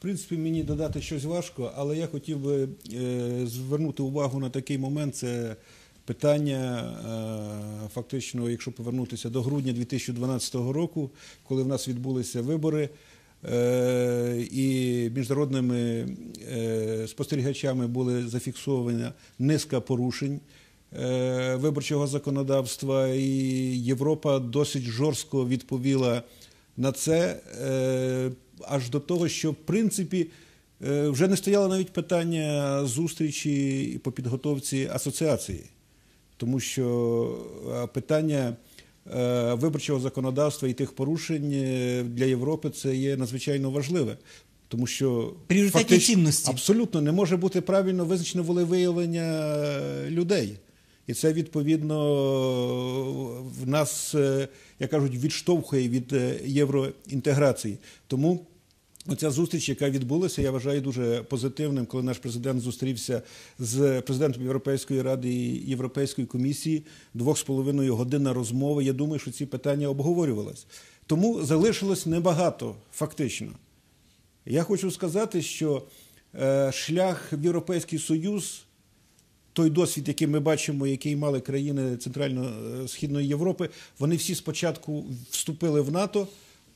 принципі, мені додати щось важко, але я хотів би е, звернути увагу на такий момент. Це питання, е, фактично, якщо повернутися до грудня 2012 року, коли в нас відбулися вибори. е, І міжнародними спостерігачами були зафіксовані низка порушень виборчого законодавства, і Європа досить жорстко відповіла на це, аж до того, що в принципі е, вже не стояло навіть питання зустрічі по підготовці асоціації, тому що е, питання е, виборчого законодавства і тих порушень для Європи це є надзвичайно важливе. Тому що фактично- цінності. абсолютно не може бути правильно визначено волевиявлення людей. І це відповідно в нас, як кажуть, відштовхує від євроінтеграції. Тому оця зустріч, яка відбулася, я вважаю дуже позитивним, коли наш президент зустрівся з президентом Європейської ради і Європейської комісії. Двох з половиною година розмови. Я думаю, що ці питання обговорювалися. Тому залишилось небагато, фактично. Я хочу сказати, що е, шлях в Європейський Союз, той досвід, який ми бачимо, який мали країни Центрально-Східної Європи, вони всі спочатку вступили в НАТО,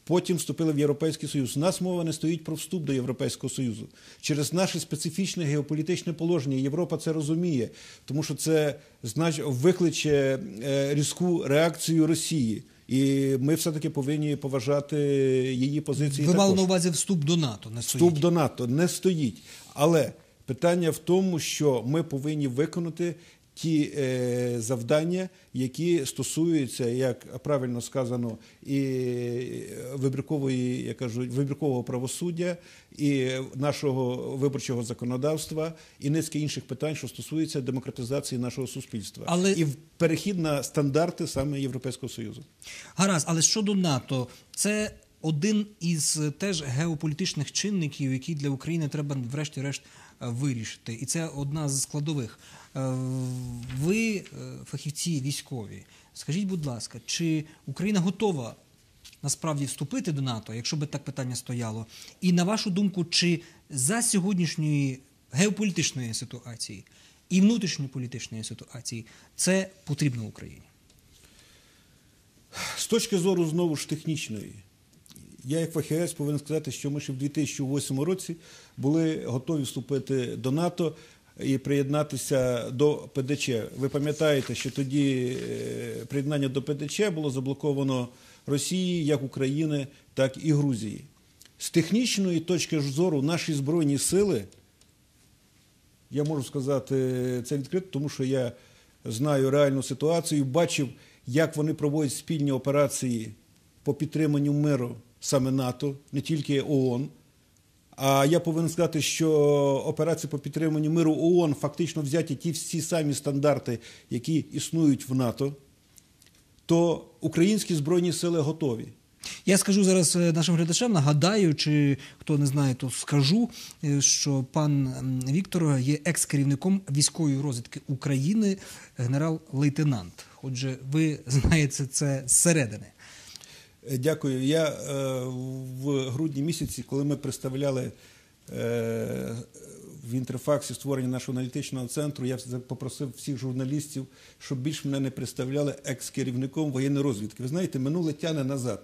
потім вступили в Європейський Союз. У нас мова не стоїть про вступ до Європейського Союзу. Через наше специфічне геополітичне положення Європа це розуміє, тому що це знач, викличе е, різку реакцію Росії. І ми все-таки повинні поважати її позиції. Ви мали на увазі вступ до НАТО, не стоїть. Вступ до НАТО не стоїть. Але питання в тому, що ми повинні виконати ті е, завдання, які стосуються, як правильно сказано, і вибіркової, я кажу, вибіркового правосуддя, і нашого виборчого законодавства, і низки інших питань, що стосуються демократизації нашого суспільства, Але- і перехід на стандарти саме Європейського союзу. Гаразд, але щодо НАТО, це один із е, теж геополітичних чинників, які для України треба врешті-решт е, вирішити. І це одна з складових. Е, Ви, е, фахівці військові, скажіть, будь ласка, чи Україна готова насправді вступити до НАТО, якщо би так питання стояло? І на вашу думку, чи за сьогоднішньої геополітичної ситуації і внутрішньополітичної ситуації це потрібно Україні? З точки зору знову ж технічної, я як фахівець повинен сказати, що ми ще в 2008 році були готові вступити до НАТО і приєднатися до ПДЧ. Ви пам'ятаєте, що тоді е, приєднання до ПДЧ було заблоковано Росією, як України, так і Грузії. З технічної точки зору наші збройні сили я можу сказати це відкрито, тому що я знаю реальну ситуацію, бачив, як вони проводять спільні операції по підтриманню миру саме НАТО, не тільки ООН. А я повинен сказати, що операції по підтриманню миру ООН фактично взяті ті всі самі стандарти, які існують в НАТО, то українські збройні сили готові. Я скажу зараз е, нашим глядачам, нагадаю, чи хто не знає, то скажу, е, що пан Віктор є екс-керівником військової розвідки України, генерал-лейтенант. Отже, ви знаєте це зсередини. Е, Дякую. Я е, в грудні місяці, коли ми представляли е, в інтерфаксі створення нашого аналітичного центру, я попросив всіх журналістів, щоб більш мене не представляли екс-керівником воєнної розвідки. Ви знаєте, минуле тяне назад.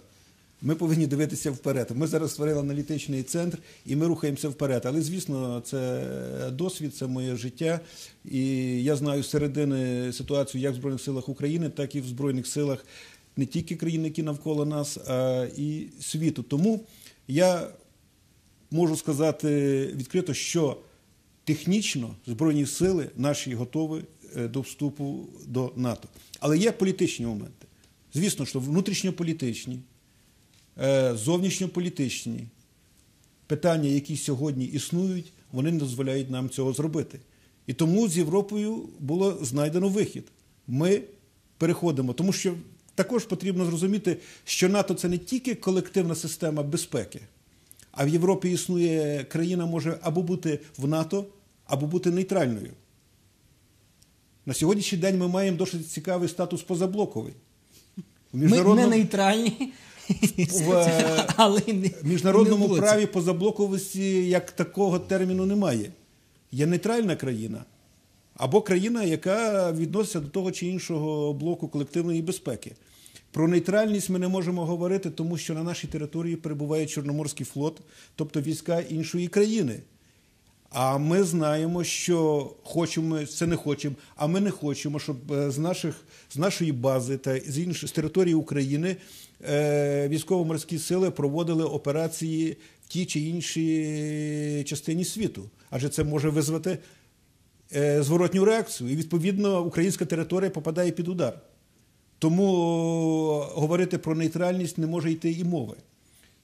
Ми повинні дивитися вперед. Ми зараз створили аналітичний центр і ми рухаємося вперед. Але звісно, це досвід, це моє життя. І я знаю середини ситуацію як в Збройних силах України, так і в Збройних силах не тільки країн, які навколо нас, а і світу. Тому я можу сказати відкрито, що технічно Збройні сили наші готові е, до вступу до НАТО. Але є політичні моменти. Звісно, що внутрішньополітичні, е, зовнішньополітичні питання, які сьогодні існують, вони не дозволяють нам цього зробити. І тому з Європою було знайдено вихід. Ми переходимо, тому що також потрібно зрозуміти, що НАТО це не тільки колективна система безпеки, а в Європі існує країна може або бути в НАТО, або бути нейтральною. На сьогоднішній день ми маємо досить цікавий статус позаблоковий. В Ми не нейтральні. в е, Але не- міжнародному не праві позаблоковості як такого терміну немає. Є нейтральна країна або країна, яка відноситься до того чи іншого блоку колективної безпеки. Про нейтральність ми не можемо говорити, тому що на нашій території перебуває Чорноморський флот, тобто війська іншої країни. А ми знаємо, що хочемо, це не хочемо, а ми не хочемо, щоб е, з, наших, з нашої бази та з інших з території України е, військово-морські сили проводили операції в тій чи іншій частині світу. Адже це може визвати зворотню реакцію. І відповідно українська територія попадає під удар. Тому говорити про нейтральність не може йти і мови.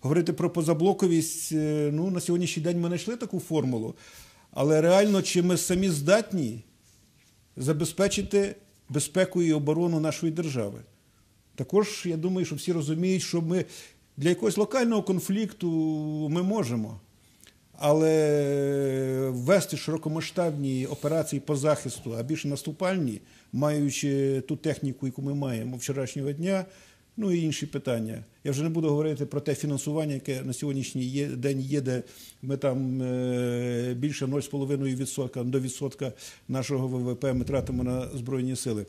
Говорити про позаблоковість, е, ну, на сьогоднішній день ми знайшли таку формулу, але реально, чи ми самі здатні забезпечити безпеку і оборону нашої держави? Також я думаю, що всі розуміють, що ми для якогось локального конфлікту ми можемо. Але ввести широкомасштабні операції по захисту, а більше наступальні, маючи ту техніку, яку ми маємо вчорашнього дня, ну і інші питання. Я вже не буду говорити про те фінансування, яке на сьогоднішній день є, де ми там е, більше 0,5% до відсотка нашого ВВП ми тратимо на Збройні сили.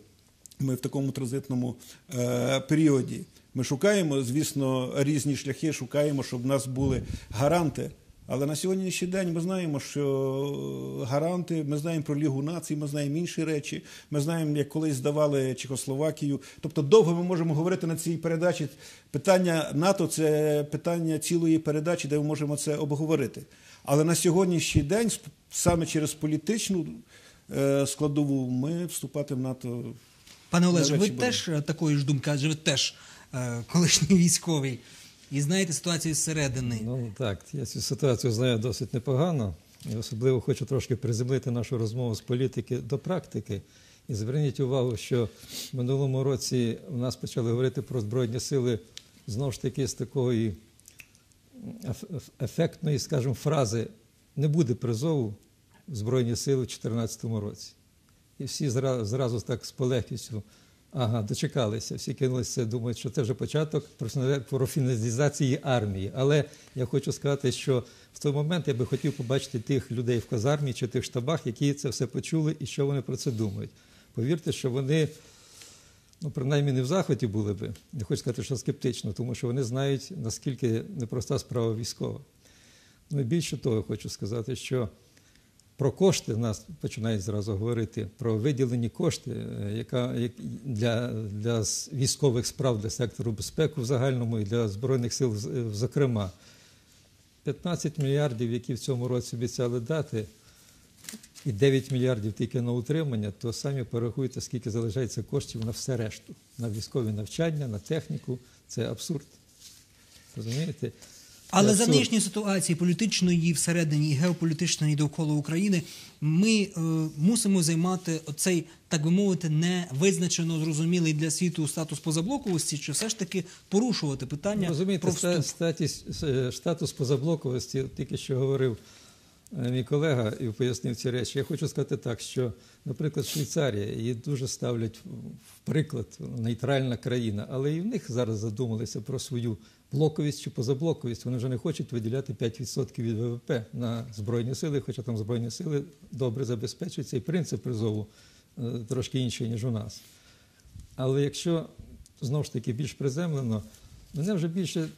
Ми в такому транзитному е, періоді. Ми шукаємо, звісно, різні шляхи, шукаємо, щоб в нас були гаранти. Але на сьогоднішній день ми знаємо, що гаранти, ми знаємо про Лігу націй, ми знаємо інші речі. Ми знаємо, як колись здавали Чехословакію. Тобто довго ми можемо говорити на цій передачі. Питання НАТО це питання цілої передачі, де ми можемо це обговорити. Але на сьогоднішній день, саме через політичну е, складову, ми вступати в НАТО. Пане Олеже, ви будемо. теж е, такої ж думки, адже ви теж е, колишній військовий. І знаєте ситуацію зсередини. Ну так, я цю ситуацію знаю досить непогано. І особливо хочу трошки приземлити нашу розмову з політики до практики. І зверніть увагу, що в минулому році у нас почали говорити про Збройні сили знову ж таки з такої еф- еф- ефектної, скажімо, фрази не буде призову в Збройні сили в 2014 році. І всі зразу так з полегкістю. Ага, дочекалися. Всі кинулися, думають, що це вже початок професіоналізації армії. Але я хочу сказати, що в той момент я би хотів побачити тих людей в казармі чи тих штабах, які це все почули і що вони про це думають. Повірте, що вони, ну, принаймні, не в захваті були би. Не хочу сказати, що скептично, тому що вони знають, наскільки непроста справа військова. Ну і більше того, хочу сказати, що про кошти нас починають зразу говорити, про виділені кошти е, яка, для, для військових справ, для сектору безпеки в загальному і для Збройних сил е, зокрема. 15 мільярдів, які в цьому році обіцяли дати, і 9 мільярдів тільки на утримання, то самі порахуйте, скільки залишається коштів на все решту, на військові навчання, на техніку. Це абсурд. Розумієте? Але за нинішньої ситуації політичної всередині і геополітичної довкола України ми е, мусимо займати оцей, так би мовити, не визначено зрозумілий для світу статус позаблоковості, чи все ж таки порушувати питання Ну, Розумієте, про вступ. статіс, е, статус позаблоковості, тільки що говорив е, мій колега і пояснив ці речі. Я хочу сказати так, що, наприклад, Швейцарія її дуже ставлять в приклад нейтральна країна, але і в них зараз задумалися про свою блоковість чи позаблоковість. Вони вже не хочуть виділяти 5% від ВВП на збройні сили, хоча там збройні сили добре забезпечуються, і принцип призову е, трошки інший ніж у нас. Але якщо знову ж таки більш приземлено, мене вже більше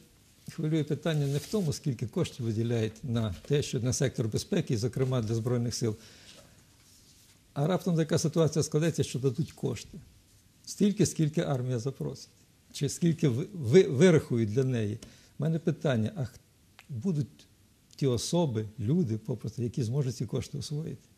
хвилює питання не в тому, скільки коштів виділяють на те, що на сектор безпеки, зокрема для Збройних сил, а раптом така ситуація складеться, що дадуть кошти. Стільки, скільки армія запросить, чи скільки ви, ви, вирахують для неї. У мене питання: а будуть ті особи, люди, попросту, які зможуть ці кошти освоїти?